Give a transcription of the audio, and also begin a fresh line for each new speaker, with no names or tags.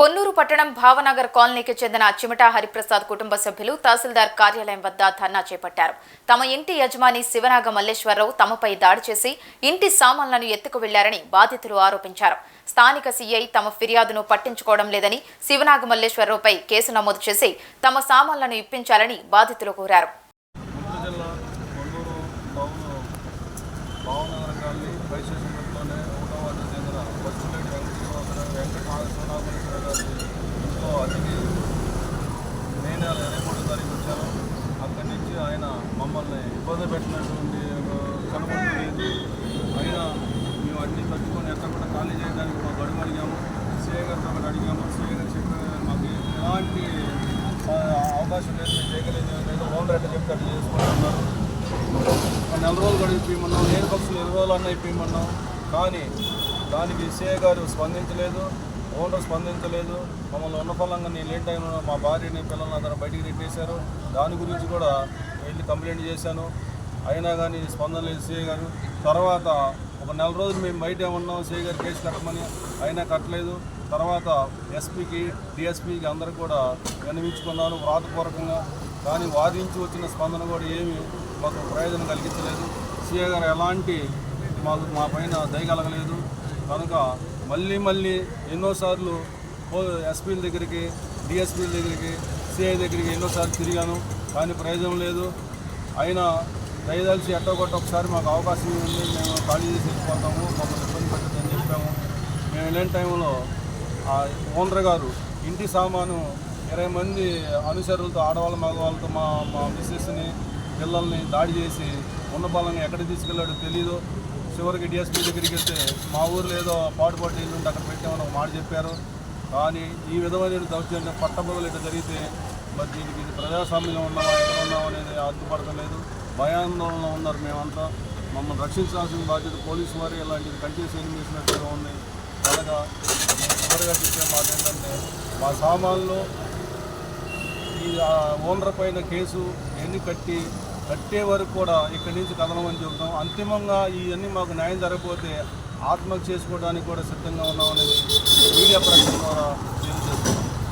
పొన్నూరు పట్టణం భావనగర్ కాలనీకి చెందిన చిమటా హరిప్రసాద్ కుటుంబ సభ్యులు తహసీల్దార్ కార్యాలయం వద్ద ధర్నా చేపట్టారు. తమ ఇంటి యజమాని శివనాగ మల్లేశ్వరరావు తమపై దాడి చేసి ఇంటి సామాన్లను ఎత్తుకు వెళ్ళారని బాధితులు ఆరోపించారు. స్థానిక సీఐ తమ ఫిర్యాదును పట్టించుకోవడం లేదని శివనాగ మల్లేశ్వరరావుపై కేసు నమోదు చేసి తమ సామాన్లను ఇప్పించాలని బాధితులు కోరారు.
భావనగర్ కాలనీ బై స్టేషన్ ఒకటో వార్డు చెందిన బస్సులేడి వెంకటేశ్వర వెంకట సోనామేశ్వర గారి ఇంట్లో అతిథి నేను ఇరవై మూడో తారీఖు వచ్చాను అక్కడి నుంచి ఆయన మమ్మల్ని ఇబ్బంది పెట్టినటువంటి కనబడుతుంది అయినా మేము అన్ని తట్టుకొని ఎక్కడ ఖాళీ చేయడానికి మా గడువు అడిగాము. సీఏ గారితో ఒకటి అడిగాము. సీఏ గారు చెప్పిన మాకు ఎలాంటి అవకాశం లేదు మేము చేయగలేదు ఏదో ఓనర్ ఎట్లా చెప్పి అట్లా చేసుకుంటున్నారు. నెల రోజులు కూడా ఇప్పిమన్నాం లేని పక్షులు ఇరవై రోజులు అన్న ఇప్పిమన్నాం కానీ దానికి సీఏ గారు స్పందించలేదు ఓనర్ స్పందించలేదు. మమ్మల్ని ఉన్న ఫలంగా నేను లేట్ టైంలో మా భార్యని పిల్లల్ని అతను బయటికి నెట్టేశారు దాని గురించి కూడా వెళ్ళి కంప్లైంట్ చేశాను. అయినా కానీ స్పందన లేదు. సీఏ గారు తర్వాత ఒక నెల రోజులు మేము బయట ఉన్నాం. సీఏ గారు కేసు కట్టమని అయినా కట్టలేదు. తర్వాత ఎస్పీకి డిఎస్పీకి అందరూ కూడా విన్నవించుకున్నాను వ్రాతపూర్వకంగా కానీ వాదించి వచ్చిన స్పందన కూడా ఏమి మాకు ప్రయోజనం కలిగించలేదు. సీఏ గారు ఎలాంటి మాకు మా పైన దయగలగలేదు కనుక మళ్ళీ మళ్ళీ ఎన్నోసార్లు ఎస్పీల దగ్గరికి డిఎస్పీల దగ్గరికి సిఐ దగ్గరికి ఎన్నోసార్లు తిరిగాను. కానీ ప్రయోజనం లేదు. అయినా దయదలిచి ఎట్టో కొట్ట ఒకసారి మాకు అవకాశం ఉంది మేము ఖాళీ చేసి వెళ్ళిపోతాము మమ్మల్ని ఇబ్బంది పెట్టదని చెప్పాము. మేము వెళ్ళిన టైంలో ఆ ఓనర్ గారు ఇంటి సామాను ఇరవై మంది అనుచరులతో ఆడవాళ్ళ మగవాళ్ళతో మా మా మిస్సెస్ని పిల్లల్ని దాడి చేసి ఉన్న బలంగా ఎక్కడ తీసుకెళ్ళాడో తెలీదు. చివరికి డిఎస్పీ దగ్గరికి వెళ్తే మా ఊర్లో ఏదో పాటుపాటు ఇల్లు ఉంటే అక్కడ పెట్టామని ఒక మాట చెప్పారు. కానీ ఈ విధమైన దౌర్జన్యం పట్టబదులు ఇట్లా జరిగితే మరి దీనికి ఇది ప్రజాస్వామ్యంలో ఉన్నామా ఎక్కడ ఉన్నామనేది అనేది అడ్డుపడతలేదు భయాందోళన ఉన్నారు మేమంతా. మమ్మల్ని రక్షించాల్సిన బాధ్యత పోలీసు వారు ఇలాంటివి కంటిన్యూస్ ఎనిమిసినట్టుగా ఉంది. అలాగా చివరిగా చెప్పే మాట ఏంటంటే మా సామాన్లు ఈ ఓనర్ పైన కేసు ఎన్ని కట్టి కట్టే వరకు కూడా ఇక్కడి నుంచి కదలమని చెబుతాం. అంతిమంగా ఇవన్నీ మాకు న్యాయం జరగకపోతే ఆత్మహత్య చేసుకోవడానికి కూడా సిద్ధంగా ఉన్నామనేది మీడియా ప్రకటన ద్వారా తెలియజేస్తున్నాం.